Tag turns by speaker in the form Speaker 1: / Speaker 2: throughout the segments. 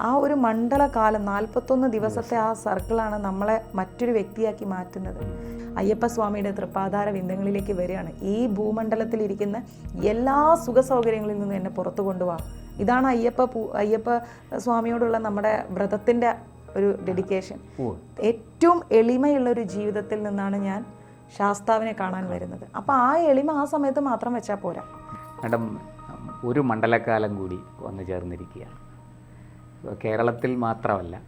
Speaker 1: ആ ഒരു മണ്ഡലകാലം നാൽപ്പത്തൊന്ന് ദിവസത്തെ ആ സർക്കിളാണ് നമ്മളെ മറ്റൊരു വ്യക്തിയാക്കി മാറ്റുന്നത്. അയ്യപ്പ സ്വാമിയുടെ തൃപ്പാധാര വിന്ദങ്ങളിലേക്ക് വരികയാണ്. ഈ ഭൂമണ്ഡലത്തിൽ ഇരിക്കുന്ന എല്ലാ സുഖ സൗകര്യങ്ങളിൽ നിന്നും എന്നെ പുറത്തു കൊണ്ടുപോകാം ഇതാണ് അയ്യപ്പ പൂ അയ്യപ്പ സ്വാമിയോടുള്ള നമ്മുടെ വ്രതത്തിന്റെ ഒരു ഡെഡിക്കേഷൻ ഏറ്റവും എളിമയുള്ള ഒരു ജീവിതത്തിൽ നിന്നാണ് ഞാൻ ശാസ്താവിനെ കാണാൻ വരുന്നത്. അപ്പോൾ ആ എളിമ ആ സമയത്ത് മാത്രം വെച്ചാൽ പോരാ.
Speaker 2: മാഡം ഒരു മണ്ഡലക്കാലം കൂടി വന്നു ചേർന്നിരിക്കുകയാണ്. കേരളത്തിൽ മാത്രമല്ല.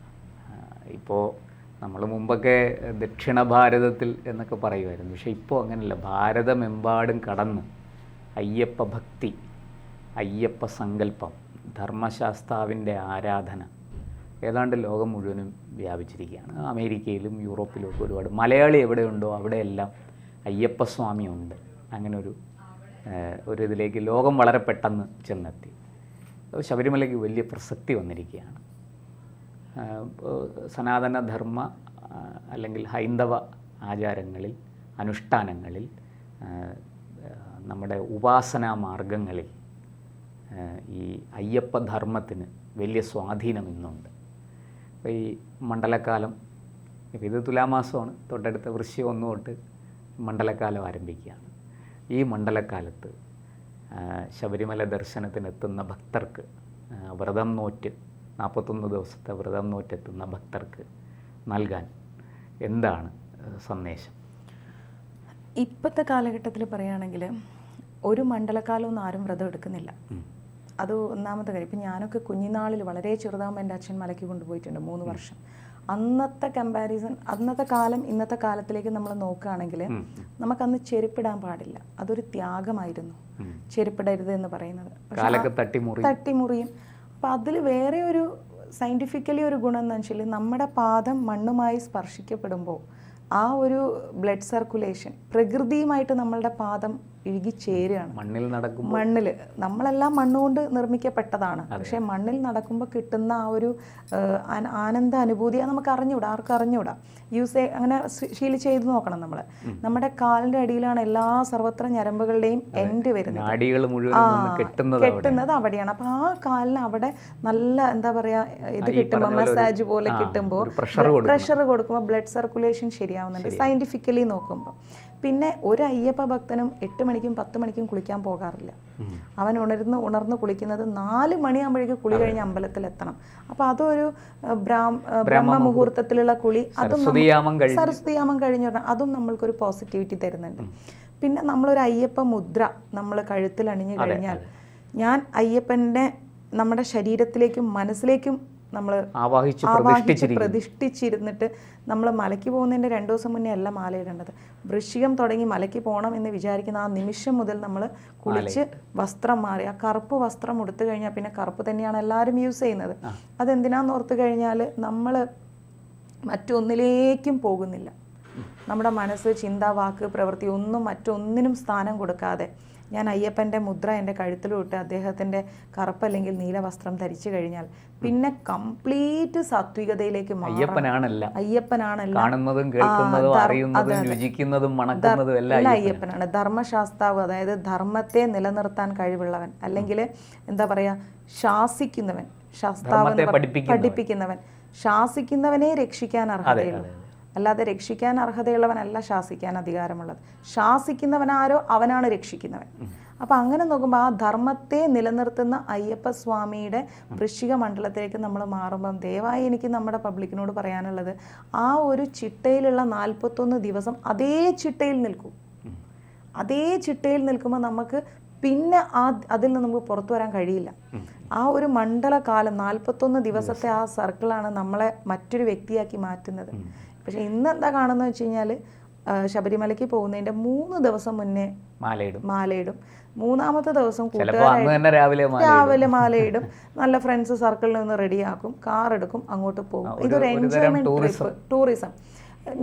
Speaker 2: ഇപ്പോൾ നമ്മൾ മുമ്പൊക്കെ ദക്ഷിണ ഭാരതത്തിൽ എന്നൊക്കെ പറയുമായിരുന്നു. പക്ഷേ ഇപ്പോൾ അങ്ങനെയല്ല ഭാരതമെമ്പാടും കടന്ന്. അയ്യപ്പ ഭക്തി അയ്യപ്പ സങ്കല്പം ധർമ്മശാസ്താവിന്റെ ആരാധന ഏതാണ്ട് ലോകം മുഴുവനും വ്യാപിച്ചിരിക്കുകയാണ്. അമേരിക്കയിലും യൂറോപ്പിലും ഒക്കെ ഒരുപാട്. മലയാളി എവിടെയുണ്ടോ അവിടെയെല്ലാം അയ്യപ്പസ്വാമി ഉണ്ട് അങ്ങനെ ഒരു ഒരു ഇതിലേക്ക് ലോകം വളരെ പെട്ടെന്ന് ചെന്നെത്തി. ശബരിമലയ്ക്ക് വലിയ പ്രസക്തി വന്നിരിക്കുകയാണ്. സനാതനധർമ്മ അല്ലെങ്കിൽ ഹൈന്ദവ ആചാരങ്ങളിൽ അനുഷ്ഠാനങ്ങളിൽ നമ്മുടെ ഉപാസനാ മാർഗങ്ങളിൽ ഈ ഈ അയ്യപ്പധർമ്മത്തിന് വലിയ സ്വാധീനം ഇന്നുണ്ട്. അപ്പോൾ ഈ മണ്ഡലക്കാലം ഇപ്പോൾ ഇത് തുലാമാസമാണ്. തൊട്ടടുത്ത വൃശ്യം ഒന്ന് തൊട്ട് മണ്ഡലക്കാലം ആരംഭിക്കുകയാണ്. ഈ മണ്ഡലക്കാലത്ത് ശബരിമല ദർശനത്തിനെത്തുന്ന ഭക്തർക്ക് വ്രതം നോറ്റ് നാൽപ്പത്തൊന്ന് ദിവസത്തെ വ്രതം നോറ്റെത്തുന്ന ഭക്തർക്ക് നൽകാൻ എന്താണ് സന്ദേശം?
Speaker 1: ഇപ്പോഴത്തെ കാലഘട്ടത്തിൽ പറയുകയാണെങ്കിൽ ഒരു മണ്ഡലക്കാലമൊന്നും ആരും വ്രതം എടുക്കുന്നില്ല. അത് ഒന്നാമത്തെ കാര്യം. ഇപ്പം ഞാനൊക്കെ കുഞ്ഞിനാളിൽ വളരെ ചെറുതാകുമ്പോൾ എന്റെ അച്ഛൻ മലയ്ക്ക് കൊണ്ടുപോയിട്ടുണ്ട് മൂന്ന് വർഷം. അന്നത്തെ കമ്പാരിസൺ അന്നത്തെ കാലം ഇന്നത്തെ കാലത്തിലേക്ക് നമ്മൾ നോക്കുകയാണെങ്കിൽ. നമുക്കന്ന് ചെരുപ്പിടാൻ പാടില്ല. അതൊരു ത്യാഗമായിരുന്നു. ചെരുപ്പിടരുത് എന്ന് പറയുന്നത്. തട്ടിമുറിയും. അപ്പം അതിൽ വേറെ ഒരു സയന്റിഫിക്കലി ഒരു ഗുണം എന്ന് വെച്ചാൽ നമ്മുടെ പാദം മണ്ണുമായി സ്പർശിക്കപ്പെടുമ്പോൾ ആ ഒരു ബ്ലഡ് സർക്കുലേഷൻ പ്രകൃതിയുമായിട്ട് നമ്മളുടെ പാദം ഇഴുകിച്ചേരുകയാണ്
Speaker 2: മണ്ണിൽ നടക്കും
Speaker 1: മണ്ണിൽ. നമ്മളെല്ലാം മണ്ണുകൊണ്ട് നിർമ്മിക്കപ്പെട്ടതാണ്. പക്ഷേ മണ്ണിൽ നടക്കുമ്പോൾ കിട്ടുന്ന ആ ഒരു ആനന്ദ അനുഭൂതി നമുക്ക് അറിഞ്ഞൂടാ ആർക്കും അറിഞ്ഞൂടാ യൂസ് അങ്ങനെ ശീലി ചെയ്ത് നോക്കണം നമ്മൾ നമ്മുടെ കാലിന്റെ അടിയിലാണ് എല്ലാ സർവത്ര ഞരമ്പുകളുടെയും എൻഡ് വരുന്നത്. ആ,
Speaker 2: കെട്ടുന്നത്
Speaker 1: അവിടെയാണ്. അപ്പൊ ആ കാലിന് അവിടെ നല്ല എന്താ പറയാ ഇത് കിട്ടുമ്പോൾ മസാജ് പോലെ കിട്ടുമ്പോൾ പ്രഷർ കൊടുക്കുമ്പോൾ ബ്ലഡ് സർക്കുലേഷൻ ശരിയാവുന്നുണ്ട്. സയന്റിഫിക്കലി നോക്കുമ്പോൾ പിന്നെ ഒരു അയ്യപ്പ ഭക്തനും എട്ട് മണിക്കും പത്ത് മണിക്കും കുളിക്കാൻ പോകാറില്ല. അവൻ ഉണർന്ന് ഉണർന്ന് കുളിക്കുന്നത് നാല് മണിയാകുമ്പോഴേക്കും കുളി കഴിഞ്ഞ് അമ്പലത്തിൽ എത്തണം അപ്പൊ അതൊരു ബ്രഹ്മ മുഹൂർത്തത്തിലുള്ള കുളി. അതും
Speaker 2: സരസ്വതിയാമം കഴിഞ്ഞ്.
Speaker 1: അതും നമ്മൾക്കൊരു പോസിറ്റിവിറ്റി തരുന്നുണ്ട്. പിന്നെ നമ്മളൊരു അയ്യപ്പ മുദ്ര നമ്മൾ കഴുത്തിൽ അണിഞ്ഞു കഴിഞ്ഞാൽ ഞാൻ അയ്യപ്പന്റെ നമ്മുടെ ശരീരത്തിലേക്കും മനസ്സിലേക്കും നമ്മൾ
Speaker 2: ആവാഹിച്ച്
Speaker 1: പ്രതിഷ്ഠിച്ചിരുന്നിട്ട് നമ്മൾ മലയ്ക്ക് പോകുന്നതിന്റെ രണ്ടു ദിവസം മുന്നേ അല്ല മാലയിടേണ്ടത് വൃശ്ചികം തുടങ്ങി മലയ്ക്ക് പോകണം എന്ന് വിചാരിക്കുന്ന ആ നിമിഷം മുതൽ നമ്മൾ കുളിച്ച് വസ്ത്രം മാറി. ആ കറുപ്പ് വസ്ത്രം ഉടുത്തു കഴിഞ്ഞാൽ പിന്നെ കറുപ്പ് തന്നെയാണ് എല്ലാവരും യൂസ് ചെയ്യുന്നത്. അതെന്തിനാന്ന് ഓർത്ത് കഴിഞ്ഞാൽ നമ്മൾ മറ്റൊന്നിലേക്കും പോകുന്നില്ല. നമ്മുടെ മനസ്സ് ചിന്ത വാക്ക് പ്രവൃത്തി ഒന്നും മറ്റൊന്നിനും സ്ഥാനം കൊടുക്കാതെ. ഞാൻ അയ്യപ്പന്റെ മുദ്ര എന്റെ കഴുത്തിലിട്ട് അദ്ദേഹത്തിന്റെ കറുപ്പല്ലെങ്കിൽ നീല വസ്ത്രം ധരിച്ചു കഴിഞ്ഞാൽ പിന്നെ കംപ്ലീറ്റ് സാത്വികതയിലേക്ക് മാറും
Speaker 2: അയ്യപ്പനാണല്ല.
Speaker 1: അയ്യപ്പനാണല്ല.
Speaker 2: കാണുന്നതും കേൾക്കുന്നതും അറിയുന്നതും. രുചിക്കുന്നതും മണക്കുന്നതും എല്ലാം
Speaker 1: അയ്യപ്പനാണ്. ധർമ്മശാസ്താവ് അതായത് ധർമ്മത്തെ നിലനിർത്താൻ കഴിവുള്ളവൻ അല്ലെങ്കിൽ എന്താ പറയുക ശാസിക്കുന്നവൻ ശാസ്താവ്
Speaker 2: പഠിപ്പിക്കുന്നവൻ.
Speaker 1: ശാസിക്കുന്നവനെ രക്ഷിക്കാൻ അർഹതയുള്ളൂ. അല്ലാതെ രക്ഷിക്കാൻ അർഹതയുള്ളവനല്ല ശാസിക്കാൻ അധികാരമുള്ളത്. ശാസിക്കുന്നവനാരോ അവനാണ് രക്ഷിക്കുന്നവൻ. അപ്പോൾ അങ്ങനെ നോക്കുമ്പോൾ ആ ധർമ്മത്തെ നിലനിർത്തുന്ന അയ്യപ്പ സ്വാമിയുടെ വൃശ്ചിക മണ്ഡലത്തിലേക്ക് നമ്മൾ മാറുമ്പം ദയവായി എനിക്ക് നമ്മുടെ പബ്ലിക്കിനോട് പറയാനുള്ളത് ആ ഒരു ചിട്ടയിലുള്ള നാൽപ്പത്തൊന്ന് ദിവസം അതേ ചിട്ടയിൽ നിൽക്കും. അതേ ചിട്ടയിൽ നിൽക്കുമ്പോൾ നമുക്ക് പിന്നെ ആ അതിൽ നിന്ന് നമുക്ക് പുറത്തു വരാൻ കഴിയില്ല. ആ ഒരു മണ്ഡലകാലം നാൽപ്പത്തൊന്ന് ദിവസത്തെ ആ സർക്കിളാണ് നമ്മളെ മറ്റൊരു വ്യക്തിയാക്കി മാറ്റുന്നത്. പക്ഷെ ഇന്ന് എന്താ കാണുന്നത് വെച്ച് കഴിഞ്ഞാൽ ശബരിമലയ്ക്ക് പോകുന്നതിന്റെ മൂന്ന് ദിവസം മുന്നേ
Speaker 2: മാലയിടും.
Speaker 1: മാലയിടും. മൂന്നാമത്തെ ദിവസം
Speaker 2: തന്നെ രാവിലെ
Speaker 1: രാവിലെ മാലയിടും. നല്ല ഫ്രണ്ട്സ് സർക്കിളിൽ നിന്ന് റെഡിയാക്കും. കാർ എടുക്കും അങ്ങോട്ട് പോകും. ഇതൊരു എൻജോയ്മെന്റ് ട്രിപ്പ് ടൂറിസം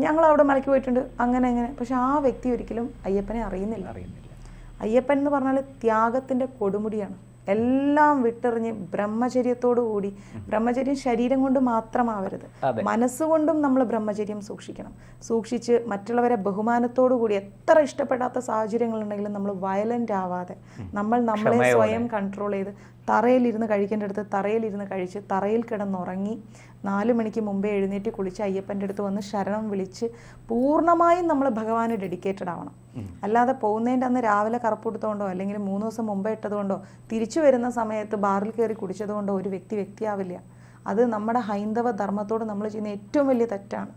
Speaker 1: ഞങ്ങൾ അവിടെ മലയ്ക്ക് പോയിട്ടുണ്ട്. അങ്ങനെ അങ്ങനെ. പക്ഷെ ആ വ്യക്തി ഒരിക്കലും അയ്യപ്പനെ അറിയുന്നില്ല.
Speaker 2: അറിയുന്നില്ല.
Speaker 1: അയ്യപ്പൻ എന്ന് പറഞ്ഞാൽ ത്യാഗത്തിന്റെ കൊടുമുടിയാണ്. എല്ലാം വിട്ടെറിഞ്ഞ് ബ്രഹ്മചര്യത്തോടു കൂടി ബ്രഹ്മചര്യം ശരീരം കൊണ്ട് മാത്രമാവരുത്. മനസ്സുകൊണ്ടും നമ്മൾ ബ്രഹ്മചര്യം സൂക്ഷിക്കണം. സൂക്ഷിച്ച് മറ്റുള്ളവരെ ബഹുമാനത്തോടു കൂടി എത്ര ഇഷ്ടപ്പെടാത്ത സാഹചര്യങ്ങളുണ്ടെങ്കിലും നമ്മൾ വയലന്റ് ആവാതെ നമ്മൾ നമ്മളെ സ്വയം കൺട്രോൾ ചെയ്ത് തറയിലിരുന്ന് കഴിക്കേണ്ട അടുത്ത് തറയിലിരുന്ന് കഴിച്ച് തറയിൽ കിടന്നുറങ്ങി നാല് മണിക്ക് മുമ്പേ എഴുന്നേറ്റ് കുളിച്ച് അയ്യപ്പന്റെ അടുത്ത് വന്ന് ശരണം വിളിച്ച് പൂർണമായും നമ്മൾ ഭഗവാന് ഡെഡിക്കേറ്റഡ് ആവണം. അല്ലാതെ പോകുന്നതിന്റെ അന്ന് രാവിലെ കൊടുത്തതുകൊണ്ടോ അല്ലെങ്കിൽ മൂന്ന് ദിവസം മുമ്പേ ഇട്ടതുകൊണ്ടോ തിരിച്ചു വരുന്ന സമയത്ത് ബാറിൽ കയറി കുടിച്ചതുകൊണ്ടോ ഒരു വ്യക്തി വ്യക്തിയാവില്ല. അത് നമ്മുടെ ഹൈന്ദവ ധർമ്മത്തോട് നമ്മൾ ചെയ്യുന്ന ഏറ്റവും വലിയ തെറ്റാണ്.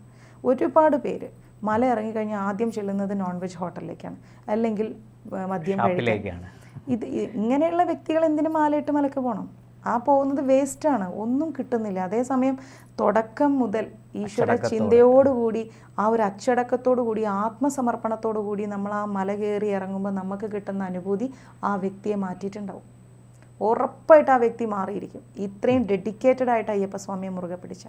Speaker 1: ഒരുപാട് പേര് മല ഇറങ്ങിക്കഴിഞ്ഞാൽ ആദ്യം ചെല്ലുന്നത് നോൺ വെജ് ഹോട്ടലിലേക്കാണ് അല്ലെങ്കിൽ മദ്യം കഴിക്കാൻ. ഇത് ഇങ്ങനെയുള്ള വ്യക്തികൾ എന്തിനു മാലയിട്ട് മലക്ക് പോകണം ആ പോകുന്നത് വേസ്റ്റാണ് ഒന്നും കിട്ടുന്നില്ല. അതേസമയം തുടക്കം മുതൽ ഈശ്വര ചിന്തയോടുകൂടി ആ ഒരു അച്ചടക്കത്തോടു കൂടി ആത്മസമർപ്പണത്തോടു കൂടി നമ്മൾ ആ മല കയറി ഇറങ്ങുമ്പോൾ നമുക്ക് കിട്ടുന്ന അനുഭൂതി ആ വ്യക്തിയെ മാറ്റിയിട്ടുണ്ടാവും. ഉറപ്പായിട്ട് ആ വ്യക്തി മാറിയിരിക്കും. ഇത്രയും ഡെഡിക്കേറ്റഡ് ആയിട്ട് അയ്യപ്പസ്വാമിയെ മുറുകെ പിടിച്ച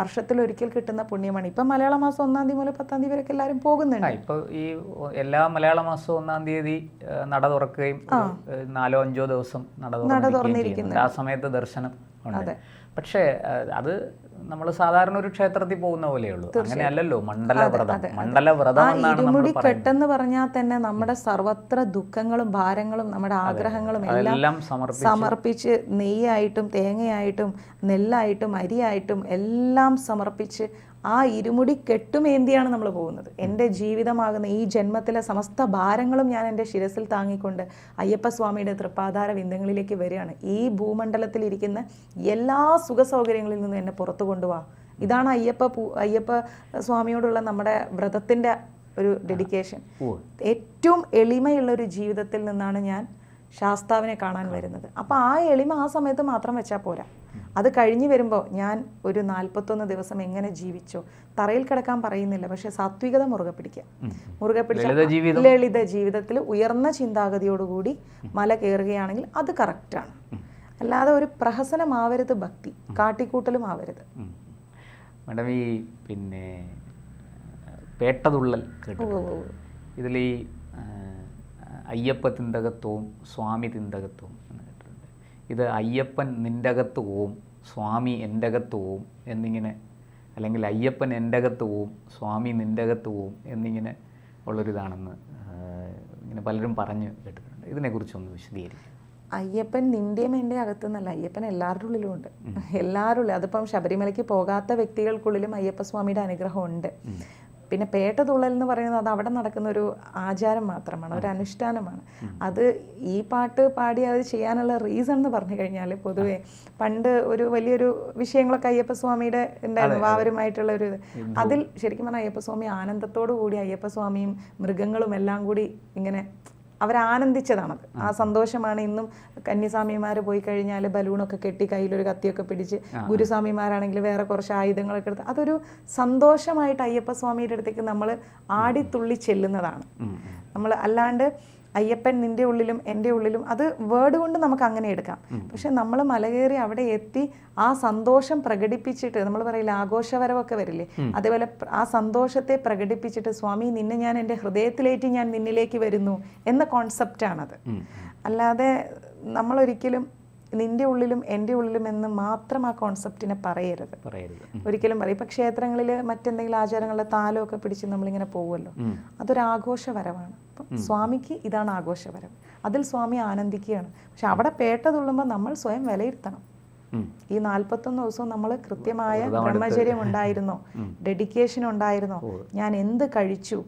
Speaker 1: വർഷത്തിൽ ഒരിക്കൽ കിട്ടുന്ന പുണ്യമാണ്. ഇപ്പം മലയാള മാസം ഒന്നാം തീയതി മുതൽ പത്താം തീയതി വരെയൊക്കെ എല്ലാവരും പോകുന്നുണ്ട്.
Speaker 2: ഇപ്പോൾ ഇപ്പൊ ഈ എല്ലാ മലയാള മാസവും ഒന്നാം തീയതി നട തുറക്കുകയും നാലോ അഞ്ചോ ദിവസം നട തുറന്നിരിക്കുന്നു. ആ സമയത്ത് ദർശനം ഉണ്ട്. പക്ഷേ അത് നമ്മൾ സാധാരണ ഒരു ക്ഷേത്രത്തിൽ പോകുന്ന പോലെയുള്ളൂ അങ്ങനെയല്ലല്ലോ മണ്ഡലവ്രതം മണ്ഡലവ്രതം എന്നാണ് നമ്മൾ
Speaker 1: കെട്ടെന്ന് പറഞ്ഞാൽ തന്നെ നമ്മുടെ സർവത്ര ദുഃഖങ്ങളും ഭാരങ്ങളും നമ്മുടെ ആഗ്രഹങ്ങളും എല്ലാം
Speaker 2: സമർപ്പിച്ച്
Speaker 1: നെയ്യായിട്ടും തേങ്ങയായിട്ടും നെല്ലായിട്ടും അരിയായിട്ടും എല്ലാം സമർപ്പിച്ച് ആ ഇരുമുടി കെട്ടുമേന്തിയാണ് നമ്മൾ പോകുന്നത്. എന്റെ ജീവിതമാകുന്ന ഈ ജന്മത്തിലെ സമസ്ത ഭാരങ്ങളും ഞാൻ എന്റെ ശിരസിൽ താങ്ങിക്കൊണ്ട് അയ്യപ്പസ്വാമിയുടെ തൃപ്പാധാര വിന്ദങ്ങളിലേക്ക് വരികയാണ്. ഈ ഭൂമണ്ഡലത്തിൽ ഇരിക്കുന്ന എല്ലാ സുഖ സൗകര്യങ്ങളിൽ നിന്നും എന്നെ പുറത്തു കൊണ്ടുപോവാ ഇതാണ് അയ്യപ്പ പൂ അയ്യപ്പ സ്വാമിയോടുള്ള നമ്മുടെ വ്രതത്തിന്റെ ഒരു ഡെഡിക്കേഷൻ ഏറ്റവും എളിമയുള്ള ഒരു ജീവിതത്തിൽ നിന്നാണ് ഞാൻ ശാസ്താവിനെ കാണാൻ വരുന്നത്. അപ്പോൾ ആ എളിമ ആ സമയത്ത് മാത്രം വെച്ചാൽ പോരാ. അത് കഴിഞ്ഞു വരുമ്പോൾ ഞാൻ ഒരു നാൽപ്പത്തൊന്ന് ദിവസം എങ്ങനെ ജീവിച്ചോ? തറയിൽ കിടക്കാൻ പറയുന്നില്ല പക്ഷേ സാത്വികത മുറുകെ പിടിക്കുക. മുറുകെ പിടിച്ച
Speaker 2: ലളിത
Speaker 1: ജീവിതത്തിൽ ഉയർന്ന ചിന്താഗതിയോടുകൂടി മല കയറുകയാണെങ്കിൽ അത് കറക്റ്റാണ് അല്ലാതെ ഒരു പ്രഹസനമാവരുത് ഭക്തി കാട്ടിക്കൂട്ടലും ആവരുത്.
Speaker 2: മാഡം ഈ പിന്നെ പേട്ടതുള്ളൽ ഇതിൽ ഈ അയ്യപ്പ തിന്തകത്വവും സ്വാമി തിന്തകത്വവും ഇത് അയ്യപ്പൻ നിന്റെ അകത്ത് പോവും സ്വാമി എന്റെ അകത്ത് പോവും എന്നിങ്ങനെ അല്ലെങ്കിൽ അയ്യപ്പൻ എന്റെ അകത്ത് പോവും സ്വാമി നിന്റെ അകത്ത് പോവും എന്നിങ്ങനെ ഉള്ളൊരിതാണെന്ന് ഇങ്ങനെ പലരും പറഞ്ഞു കേട്ടിട്ടുണ്ട്. ഇതിനെക്കുറിച്ചൊന്ന് വിശദീകരിക്കും.
Speaker 1: അയ്യപ്പൻ നിന്റെയും എന്റെ അകത്തുനിന്നല്ല അയ്യപ്പൻ എല്ലാവരുടെ ഉള്ളിലും ഉണ്ട്. എല്ലാവരുടെ ഉള്ളിൽ അതിപ്പം ശബരിമലയ്ക്ക് പോകാത്ത വ്യക്തികൾക്കുള്ളിലും അയ്യപ്പസ്വാമിയുടെ അനുഗ്രഹം ഉണ്ട് പിന്നെ പേട്ട തുള്ളൽ എന്ന് പറയുന്നത് അത് അവിടെ നടക്കുന്ന ഒരു ആചാരം മാത്രമാണ് ഒരു അനുഷ്ഠാനമാണ്. അത് ഈ പാട്ട് പാടി അത് ചെയ്യാനുള്ള റീസൺ എന്ന് പറഞ്ഞു കഴിഞ്ഞാൽ പൊതുവെ പണ്ട് ഒരു വലിയൊരു വിഷയങ്ങളൊക്കെ അയ്യപ്പസ്വാമിയുടെ ഉണ്ടായിരുന്നു വാവരുമായിട്ടുള്ള ഒരു ഇത്. അതിൽ ശരിക്കും പറഞ്ഞാൽ അയ്യപ്പസ്വാമി ആനന്ദത്തോടു കൂടി അയ്യപ്പസ്വാമിയും മൃഗങ്ങളും എല്ലാം കൂടി ഇങ്ങനെ അവരാനന്ദിച്ചതാണത്. ആ. സന്തോഷമാണ് ഇന്നും കന്യസ്വാമിമാർ പോയി കഴിഞ്ഞാൽ ബലൂണൊക്കെ കെട്ടി കയ്യിലൊരു കത്തിയൊക്കെ പിടിച്ച് ഗുരുസ്വാമിമാരാണെങ്കിൽ വേറെ കുറച്ച് ആയുധങ്ങളൊക്കെ എടുത്ത് അതൊരു സന്തോഷമായിട്ട് അയ്യപ്പസ്വാമിയുടെ അടുത്തേക്ക് നമ്മൾ ആടിത്തുള്ളി ചെല്ലുന്നതാണ്. നമ്മൾ അല്ലാണ്ട് അയ്യപ്പൻ നിന്റെ ഉള്ളിലും എന്റെ ഉള്ളിലും അത് വേർഡ് കൊണ്ട് നമുക്ക് അങ്ങനെ എടുക്കാം. പക്ഷെ നമ്മൾ മലകയറി അവിടെ എത്തി ആ സന്തോഷം പ്രകടിപ്പിച്ചിട്ട് നമ്മൾ പറയില്ല ആഘോഷവരവൊക്കെ വരില്ലേ? അതേപോലെ ആ സന്തോഷത്തെ പ്രകടിപ്പിച്ചിട്ട് സ്വാമി നിന്നെ ഞാൻ എന്റെ ഹൃദയത്തിലേറ്റി ഞാൻ നിന്നിലേക്ക് വരുന്നു എന്ന കോൺസെപ്റ്റാണത് അല്ലാതെ നമ്മളൊരിക്കലും നിന്റെ ഉള്ളിലും എന്റെ ഉള്ളിലും എന്ന് മാത്രം ആ കോൺസെപ്റ്റിനെ പറയരുത്. ഒരിക്കലും പറയും. ഇപ്പം ക്ഷേത്രങ്ങളിൽ മറ്റെന്തെങ്കിലും ആചാരങ്ങളുടെ താലമൊക്കെ പിടിച്ച് നമ്മളിങ്ങനെ പോകുമല്ലോ അതൊരു ആഘോഷവരമാണ് അപ്പം സ്വാമിക്ക് ഇതാണ് ആഘോഷപരം അതിൽ സ്വാമി ആനന്ദിക്കുകയാണ്. പക്ഷെ അവിടെ പേട്ട തുള്ളുമ്പോൾ നമ്മൾ സ്വയം വിലയിരുത്തണം. ഈ നാൽപ്പത്തൊന്ന് ദിവസവും നമ്മൾ കൃത്യമായ ബ്രഹ്മചര്യം ഉണ്ടായിരുന്നോ. ഡെഡിക്കേഷൻ ഉണ്ടായിരുന്നോ. ഞാൻ എന്ത് കഴിച്ചു?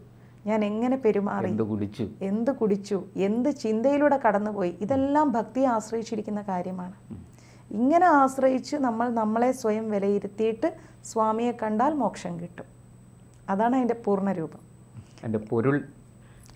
Speaker 1: ഞാൻ എങ്ങനെ പെരുമാറി?
Speaker 2: എന്ത് കുടിച്ചു?
Speaker 1: എന്ത് കുടിച്ചു? എന്ത് ചിന്തയിലൂടെ കടന്നുപോയി? ഇതെല്ലാം ഭക്തിയെ ആശ്രയിച്ചിരിക്കുന്ന കാര്യമാണ്. ഇങ്ങനെ ആശ്രയിച്ച് നമ്മൾ നമ്മളെ സ്വയം വിലയിരുത്തിയിട്ട് സ്വാമിയെ കണ്ടാൽ മോക്ഷം കിട്ടും. അതാണ് അതിന്റെ പൂർണരൂപം
Speaker 2: എന്റെ പൊരുൾ